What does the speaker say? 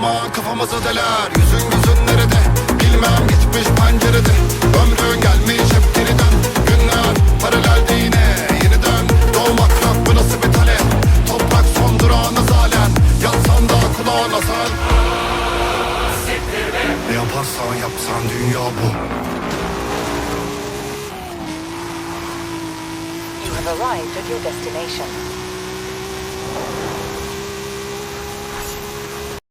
zaman kafamızı deler Yüzün gözün nerede? Bilmem gitmiş pencerede. Ömrün gelmiş hep geriden. Günler paralelde yine yeniden. Doğmak yok bu nasıl bir talep? Toprak son durağına zalen Yatsan da kulağına sen Ne yaparsan yapsan dünya bu. You have arrived at your destination.